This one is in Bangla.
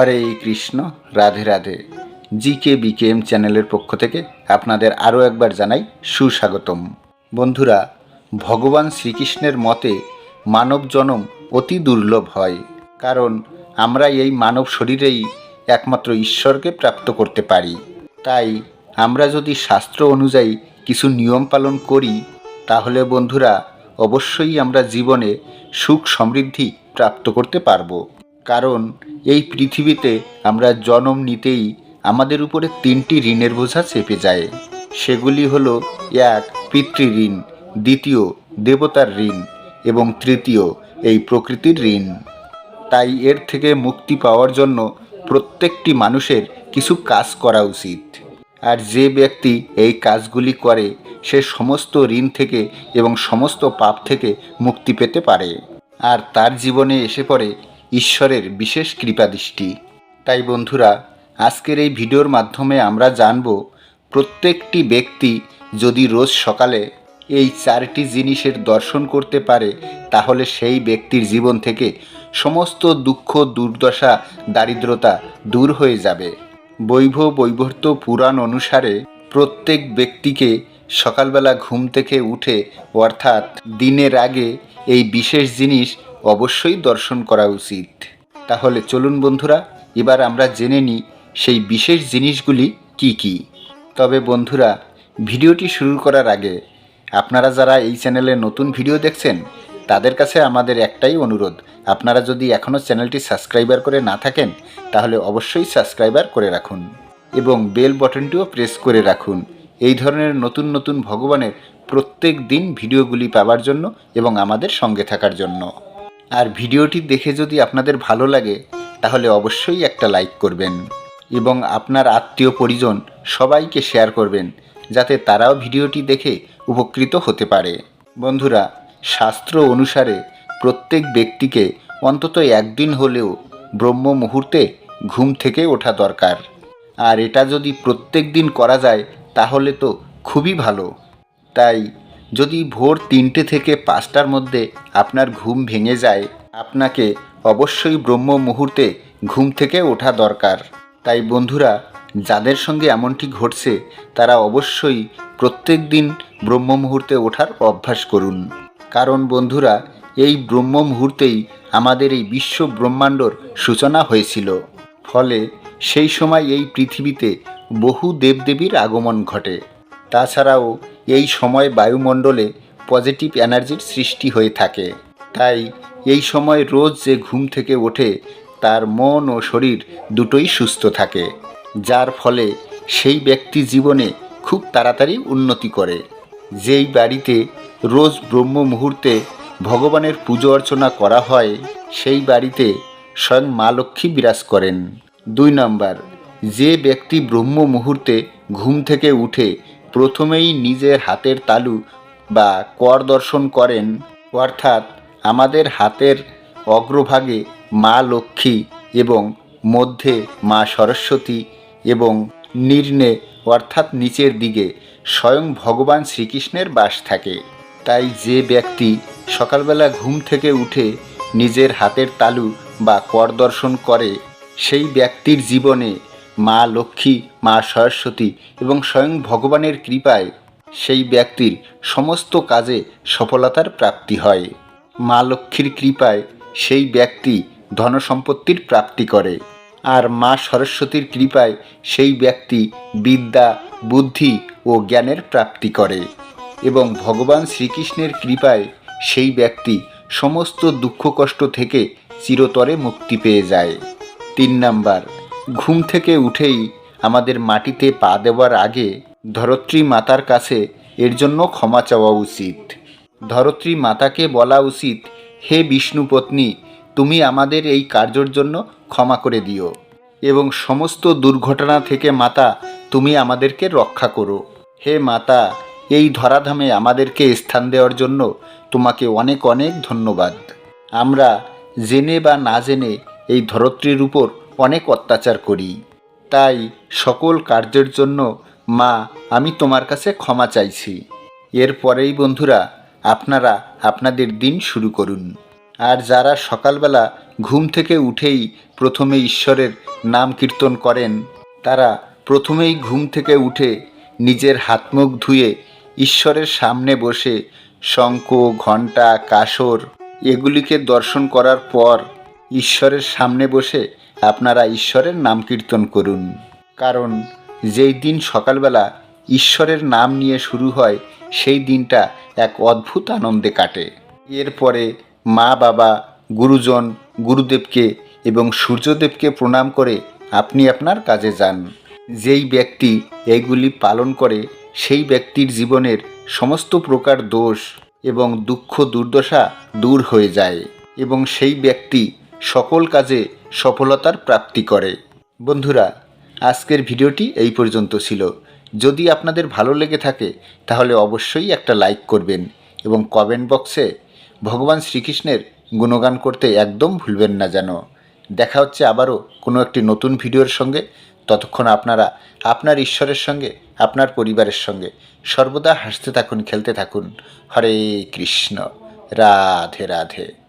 Hare Krishna, Radhe Radhe. G K BKM চ্যানেলের পক্ষ থেকে আপনাদের আরও একবার জানাই সুস্বাগতম। বন্ধুরা, ভগবান শ্রীকৃষ্ণের মতে মানব জনম অতি দুর্লভ হয়, কারণ আমরা এই মানব শরীরেই একমাত্র ঈশ্বরকে প্রাপ্ত করতে পারি। তাই আমরা যদি শাস্ত্র অনুযায়ী কিছু নিয়ম পালন করি, তাহলে বন্ধুরা, অবশ্যই আমরা জীবনে সুখ সমৃদ্ধি প্রাপ্ত করতে পারব। কারণ এই পৃথিবীতে আমরা জন্ম নিতেই আমাদের উপরে তিনটি ঋণের বোঝা চেপে যায়। সেগুলি হলো, এক, পিতৃঋণ, দ্বিতীয়, দেবতার ঋণ, এবং তৃতীয়, এই প্রকৃতির ঋণ। তাই এর থেকে মুক্তি পাওয়ার জন্য প্রত্যেকটি মানুষের কিছু কাজ করা উচিত। আর যে ব্যক্তি এই কাজগুলি করে, সে সমস্ত ঋণ থেকে এবং সমস্ত পাপ থেকে মুক্তি পেতে পারে। আর তার জীবনে এসে পড়ে ঈশ্বরের বিশেষ কৃপাদৃষ্টি তাই বন্ধুরা, আজকের এই ভিডিওর মাধ্যমে আমরা জানব, প্রত্যেকটি ব্যক্তি যদি রোজ সকালে এই চারটি জিনিসের দর্শন করতে পারে, তাহলে সেই ব্যক্তির জীবন থেকে সমস্ত দুঃখ, দুর্দশা, দারিদ্রতা দূর হয়ে যাবে। বৈভব বৈবর্ত পুরাণ অনুসারে প্রত্যেক ব্যক্তিকে সকালবেলা ঘুম থেকে উঠে, অর্থাৎ দিনের আগে, এই বিশেষ জিনিস অবশ্যই দর্শন করা উচিত। তাহলে চলুন বন্ধুরা, এবার আমরা জেনে নিই সেই বিশেষ জিনিসগুলি কি কি। তবে বন্ধুরা, ভিডিওটি শুরু করার আগে, আপনারা যারা এই চ্যানেলে নতুন ভিডিও দেখছেন, তাদের কাছে আমাদের একটাই অনুরোধ, আপনারা যদি এখনও চ্যানেলটি সাবস্ক্রাইবার করে না থাকেন, তাহলে অবশ্যই সাবস্ক্রাইবার করে রাখুন এবং বেল বটনটিও প্রেস করে রাখুন। এই ধরনের নতুন নতুন ভগবানের প্রত্যেক দিন ভিডিওগুলি পাওয়ার জন্য এবং আমাদের সঙ্গে থাকার জন্য। আর ভিডিওটি দেখে যদি আপনাদের ভালো লাগে, তাহলে অবশ্যই একটা লাইক করবেন এবং আপনার আত্মীয় পরিজন সবাইকে শেয়ার করবেন, যাতে তারাও ভিডিওটি দেখে উপকৃত হতে পারে। বন্ধুরা, শাস্ত্র অনুসারে প্রত্যেক ব্যক্তিকে অন্তত একদিন হলেও ব্রহ্ম মুহূর্তে ঘুম থেকে ওঠা দরকার। আর এটা যদি প্রত্যেক দিন করা যায়, তাহলে তো খুবই ভালো। তাই যদি ভোর তিনটে থেকে পাঁচটার মধ্যে আপনার ঘুম ভেঙে যায়, আপনাকে অবশ্যই ব্রহ্ম মুহূর্তে ঘুম থেকে ওঠা দরকার। তাই বন্ধুরা, যাদের সঙ্গে এমনটি ঘটছে, তারা অবশ্যই প্রত্যেক দিন ব্রহ্ম মুহূর্তে ওঠার অভ্যাস করুন। কারণ বন্ধুরা, এই ব্রহ্ম মুহূর্তেই আমাদের এই বিশ্ব ব্রহ্মাণ্ডর সূচনা হয়েছিল। ফলে সেই সময় এই পৃথিবীতে বহু দেবদেবীর আগমন ঘটে। তাছাড়াও এই সময় বায়ুমণ্ডলে পজিটিভ এনার্জির সৃষ্টি হয়ে থাকে। তাই এই সময় রোজ যে ঘুম থেকে ওঠে, তার মন ও শরীর দুটোই সুস্থ থাকে, যার ফলে সেই ব্যক্তি জীবনে খুব তাড়াতাড়ি উন্নতি করে। যেই বাড়িতে রোজ ব্রহ্ম মুহূর্তে ভগবানের পুজো অর্চনা করা হয়, সেই বাড়িতে স্বয়ং মা লক্ষ্মী বিরাজ করেন। দুই নম্বর, যে ব্যক্তি ব্রহ্ম মুহূর্তে ঘুম থেকে উঠে প্রথমেই নিজের হাতের তালু বা কর দর্শন করেন, অর্থাৎ আমাদের হাতের অগ্রভাগে মা লক্ষ্মী এবং মধ্যে মা সরস্বতী এবং নির্ণে অর্থাৎ নিচের দিকে, স্বয়ং ভগবান শ্রীকৃষ্ণের বাস থাকে। তাই যে ব্যক্তি সকালবেলা ঘুম থেকে উঠে নিজের হাতের তালু বা কর দর্শন করে, সেই ব্যক্তির জীবনে মা লক্ষ্মী, মা সরস্বতী এবং স্বয়ং ভগবানের কৃপায় সেই ব্যক্তির সমস্ত কাজে সফলতার প্রাপ্তি হয়। মা লক্ষ্মীর কৃপায় সেই ব্যক্তি ধনসম্পত্তির প্রাপ্তি করে আর মা সরস্বতীর কৃপায় সেই ব্যক্তি বিদ্যা, বুদ্ধি ও জ্ঞানের প্রাপ্তি করে এবং ভগবান শ্রীকৃষ্ণের কৃপায় সেই ব্যক্তি সমস্ত দুঃখ কষ্ট থেকে চিরতরে মুক্তি পেয়ে যায়। তিন নাম্বার ঘুম থেকে উঠেই আমাদের মাটিতে পা দেওয়ার আগে ধরত্রী মাতার কাছে এর জন্য ক্ষমা চাওয়া উচিত। ধরত্রী মাতাকে বলা উচিত, হে বিষ্ণুপত্নী তুমি আমাদের এই কার্যর জন্য ক্ষমা করে দিও এবং সমস্ত দুর্ঘটনা থেকে মাতা, তুমি আমাদেরকে রক্ষা করো। হে মাতা, এই ধরাধামে আমাদেরকে স্থান দেওয়ার জন্য তোমাকে অনেক অনেক ধন্যবাদ। আমরা জেনে বা না জেনে এই ধরত্রীর উপর অনেক অত্যাচার করি। তাই সকল কার্যের জন্য, মা, আমি তোমার কাছে ক্ষমা চাইছি। এরপরেই বন্ধুরা, আপনারা আপনাদের দিন শুরু করুন। আর যারা সকালবেলা ঘুম থেকে উঠেই প্রথমে ঈশ্বরের নাম কীর্তন করেন, তারা প্রথমেই ঘুম থেকে উঠে নিজের হাত মুখ ধুয়ে ঈশ্বরের সামনে বসে শঙ্খ, ঘণ্টা, কাসর এগুলিকে দর্শন করার পর ঈশ্বরের সামনে বসে আপনারা ঈশ্বরের নাম কীর্তন করুন। কারণ যেই দিন সকালবেলা ঈশ্বরের নাম নিয়ে শুরু হয়, সেই দিনটা এক অদ্ভুত আনন্দে কাটে। এরপরে মা, বাবা, গুরুজন, গুরুদেবকে এবং সূর্যদেবকে প্রণাম করে আপনি আপনার কাজে যান। যেই ব্যক্তি এইগুলি পালন করে, সেই ব্যক্তির জীবনের সমস্ত প্রকার দোষ এবং দুঃখ দুর্দশা দূর হয়ে যায় এবং সেই ব্যক্তি সকল কাজে সফলতার প্রাপ্তি করে। বন্ধুরা, আজকের ভিডিওটি এই পর্যন্ত ছিল। যদি আপনাদের ভালো লেগে থাকে, তাহলে অবশ্যই একটা লাইক করবেন এবং কমেন্ট বক্সে ভগবান শ্রীকৃষ্ণের গুণগান করতে একদম ভুলবেন না যেন। দেখা হচ্ছে আবারও কোনো একটি নতুন ভিডিওর সঙ্গে। ততক্ষণ আপনারা আপনার ঈশ্বরের সঙ্গে, আপনার পরিবারের সঙ্গে সর্বদা হাসতে থাকুন, খেলতে থাকুন। হরে কৃষ্ণ। রাধে রাধে।